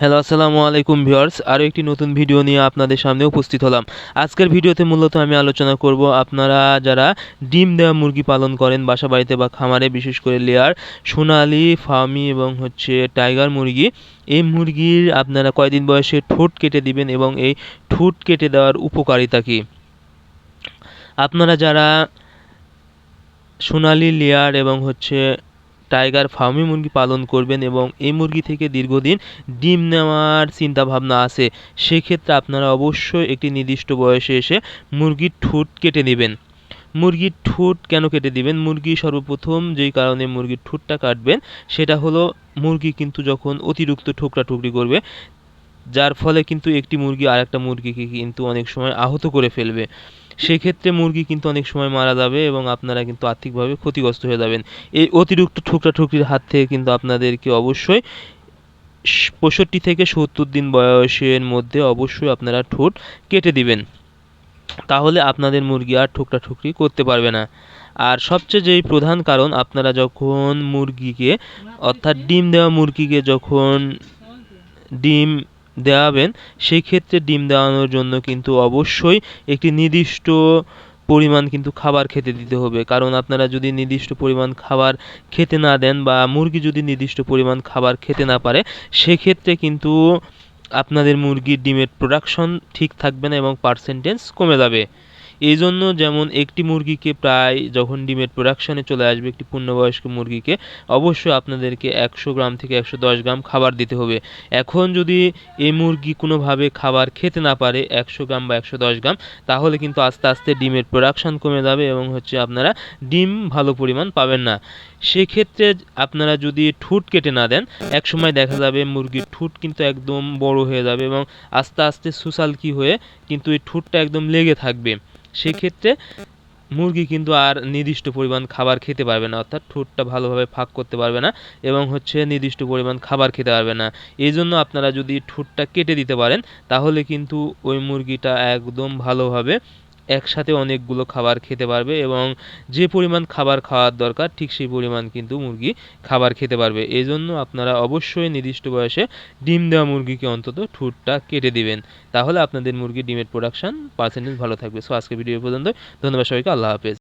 Hello আসসালামু আলাইকুম viewers আরও একটি নতুন ভিডিও নিয়ে আপনাদের সামনে উপস্থিত হলাম। আজকের ভিডিওতে মূলত আমি আলোচনা করব আপনারা যারা ডিম দেওয়া মুরগি পালন করেন বাসা বাড়িতে বা খামারে, বিশেষ করে লেয়ার সোনালি ফার্মি এবং হচ্ছে টাইগার মুরগি, এই মুরগির আপনারা কয়দিন বয়সে ঠোঁট কেটে দিবেন এবং এই ঠোঁট কেটে দেওয়ার উপকারিতা কী? আপনারা যারা সোনালি লেয়ার এবং হচ্ছে টাইগার ফার্মি মুরগি পালন করবেন এবং এই মুরগি থেকে দীর্ঘদিন ডিম নেওয়ার চিন্তা ভাবনা আছে। সেক্ষেত্রে আপনারা অবশ্যই একটি নির্দিষ্ট বয়সে এসে মুরগির ঠোঁট কেটে নেবেন। মুরগির ঠোঁট কেন কেটে দিবেন? মুরগি সর্বপ্রথম যেই কারণে মুরগির ঠোঁটটা কাটবেন, সেটা হলো মুরগি কিন্তু যখন অতিরিক্ত ঠোকরা ঠুকরি করবে, যার ফলে কিন্তু একটি মুরগি আর একটা মুরগিকে কিন্তু অনেক সময় আহত করে ফেলবে। সেক্ষেত্রে মুরগি কিন্তু অনেক সময় মারা যাবে এবং আপনারা কিন্তু আর্থিকভাবে ক্ষতিগ্রস্ত হয়ে যাবেন। এই অতিরিক্ত ঠুকরা ঠুকরির হাত থেকে কিন্তু আপনাদেরকে অবশ্যই পঁয়ষট্টি থেকে সত্তর দিন বয়সের মধ্যে অবশ্যই আপনারা ঠোঁট কেটে দিবেন। তাহলে আপনাদের মুরগি আর ঠুকরা ঠুকরি করতে পারবে না। আর সবচেয়ে যেই প্রধান কারণ, আপনারা যখন মুরগিকে অর্থাৎ ডিম দেওয়া মুরগিকে যখন ডিম দেওয়াবেন, সেই ক্ষেত্রে ডিম দেওয়ানোর জন্য কিন্তু অবশ্যই একটি নির্দিষ্ট পরিমাণ কিন্তু খাবার খেতে দিতে হবে। কারণ আপনারা যদি নির্দিষ্ট পরিমাণ খাবার খেতে না দেন বা মুরগি যদি নির্দিষ্ট পরিমাণ খাবার খেতে না পারে, সেক্ষেত্রে কিন্তু আপনাদের মুরগির ডিমের প্রোডাকশন ঠিক থাকবে না এবং পার্সেন্টেজ কমে যাবে। এই জন্য যেমন একটি মুরগিকে প্রায় যখন ডিমের প্রোডাকশানে চলে আসবে একটি পূর্ণবয়স্ক মুরগিকে, অবশ্যই আপনাদেরকে একশো গ্রাম থেকে একশো দশ গ্রাম খাবার দিতে হবে। এখন যদি এই মুরগি কোনোভাবে খাবার খেতে না পারে একশো গ্রাম বা একশো দশ গ্রাম, তাহলে কিন্তু আস্তে আস্তে ডিমের প্রোডাকশান কমে যাবে এবং হচ্ছে আপনারা ডিম ভালো পরিমাণ পাবেন না। সেক্ষেত্রে আপনারা যদি ঠুট কেটে না দেন এক সময় দেখা যাবে মুরগির ঠুট কিন্তু একদম বড় হয়ে যাবে এবং আস্তে আস্তে সুসালকি হয়ে কিন্তু এই ঠুটটা একদম লেগে থাকবে। সেক্ষেত্রে মুরগি কিন্তু আর নির্দিষ্ট পরিমাণ খাবার খেতে পারবে না, অর্থাৎ ঠোঁটটা ভালোভাবে ফাঁক করতে পারবে না এবং হচ্ছে নির্দিষ্ট পরিমাণ খাবার খেতে পারবে না। এই জন্য আপনারা যদি ঠোঁটটা কেটে দিতে পারেন, তাহলে কিন্তু ওই মুরগিটা একদম ভালোভাবে একসাথে অনেকগুলো খাবার খেতে পারবে এবং যে পরিমাণ খাবার খাওয়ার দরকার, ঠিক সেই পরিমাণ কিন্তু মুরগি খাবার খেতে পারবে। এই জন্য আপনারা অবশ্যই নির্দিষ্ট বয়সে ডিম দেওয়া মুরগিকে অন্তত ঠোঁটটা কেটে দিবেন। তাহলে আপনাদের মুরগির ডিমের প্রোডাকশন পার্সেন্টেজ ভালো থাকবে। সো আজকে ভিডিও পর্যন্ত ধন্যবাদ সবাইকে। আল্লাহ হাফেজ।